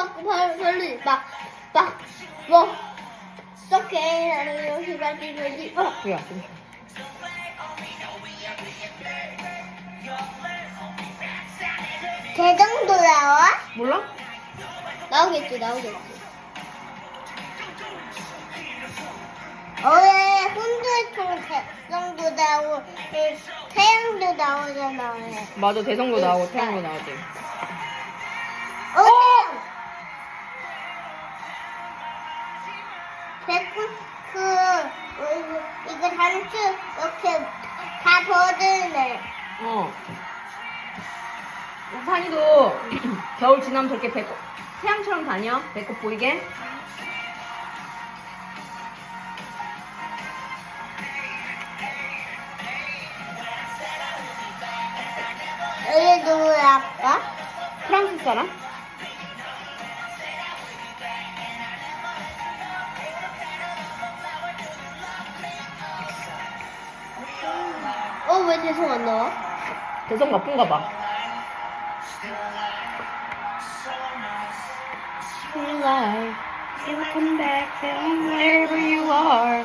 받고 발 걸리 막막뭐 어떻게 하는 희발이지 어 뭐야? 대정도 나와? 몰라? 나오겠지 나오겠지 혼자 통 대정도 나오고 이 태양도 나오잖아 왜. 맞아 대성도 나오고 태양도 나오지. 이거 단추 이렇게 다 버드네 어. 산이도 겨울 지나면 저렇게 배꼽 태양처럼 다녀. 배꼽 보이게. 여기 누구야 아까? 프랑스 사람? 왜 대성 안 나와? 대성 바쁜가 봐. Back wherever you are.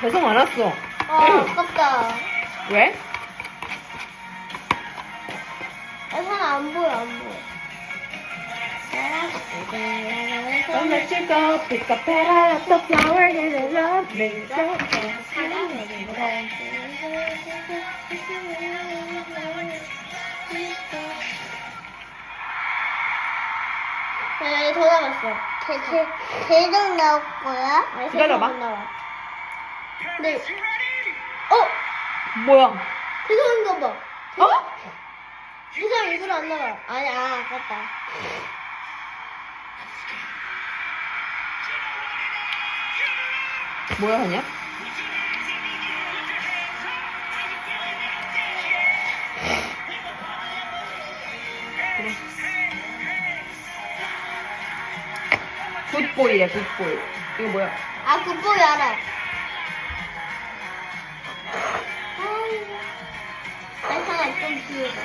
배송 안 왔어. 아 아깝다 왜? 아, 사람 안 보여 안 보여 you go, pick a petal of the flower, and I love me. 네, 더 남았어. 대, 대, 대정 나올 거야? 기다려봐. 근데, 어? 뭐야? 대정인가 봐. 어? 대정 일부러 안 나와. 아니, 아, 아깝다. 뭐야, 하냐? 그래. 굿보이래, 굿보이. 이거 뭐야? 아, 굿보이 알아. 괜찮아, 좀 비우자.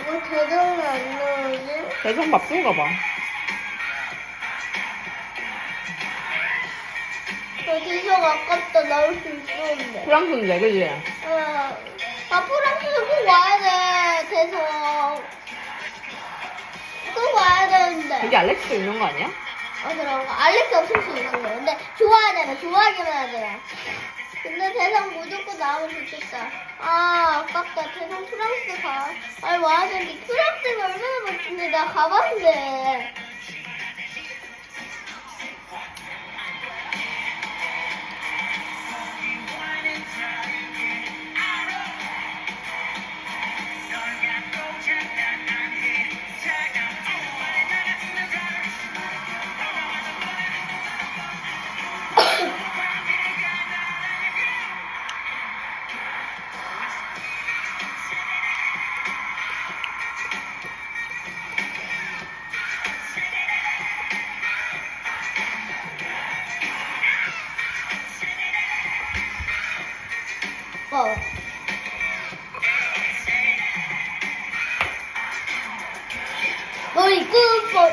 이거 대정이 안 나오지? 대성 바쁜가 봐. 저 대정 아깝다, 나올 수 있었는데. 프랑스인데, 그지? 어, 아, 프랑스도 꼭 와야 돼, 대성. 꼭 와야 되는데. 여기 알렉스도 있는 거 아니야? 아, 그런 거. 알렉스 없을 수 있어요. 근데 좋아야 되나, 좋아하기만 되나. 근데 대상 무조건 나오면 좋겠다. 아, 아깝다. 대상 프랑스 가. 아니, 와야 되는데. 프랑스가 얼마나 멋진데. 나 가봤는데.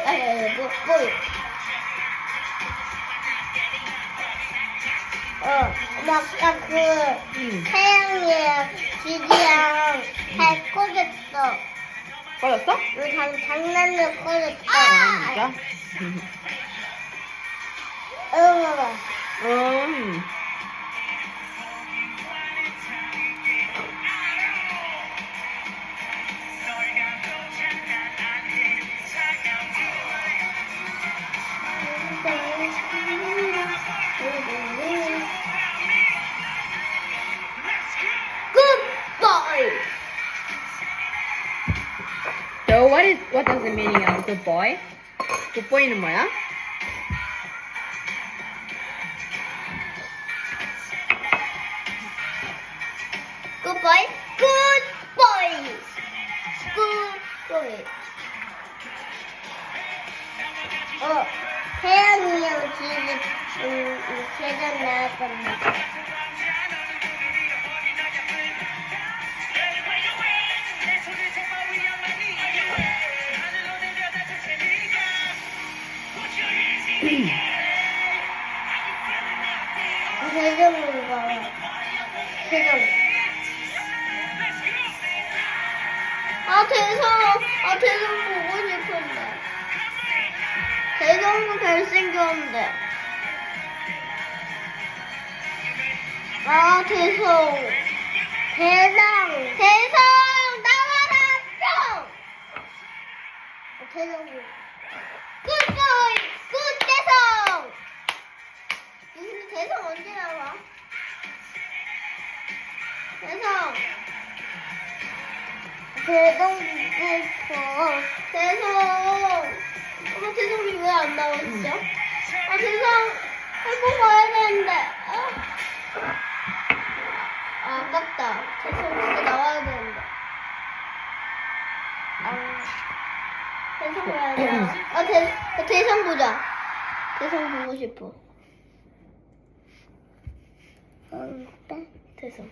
아니, 뭐, 머리. 어, 나 아까 그, 응. 태양이랑 지지랑 잘 꺼졌어. 꺼졌어? 그 장, 장난을 꺼졌어. 아, 진짜? 응, 봐봐. 음. Goodbye. So what is what does the meaning of good boy? good boy는 뭐야? Good boy. Good boy. Good boy. Oh. 태양이 형 지금 음, 계단 나왔답니다. 대정인가 대정. 아 대성, 아 대성 보고. 대성도 잘생겼는데. 아 대성. 대성, 대성 나와라 뿅. 아, 대성. 안 진짜? 아 대성 한번 봐야 되는데. 아, 아 아깝다. 대성 진짜 나와야 되는데. 아. 대성 봐야 돼. 아 대, 아, 대성 보자. 대성 보고 싶어. 어, 대성.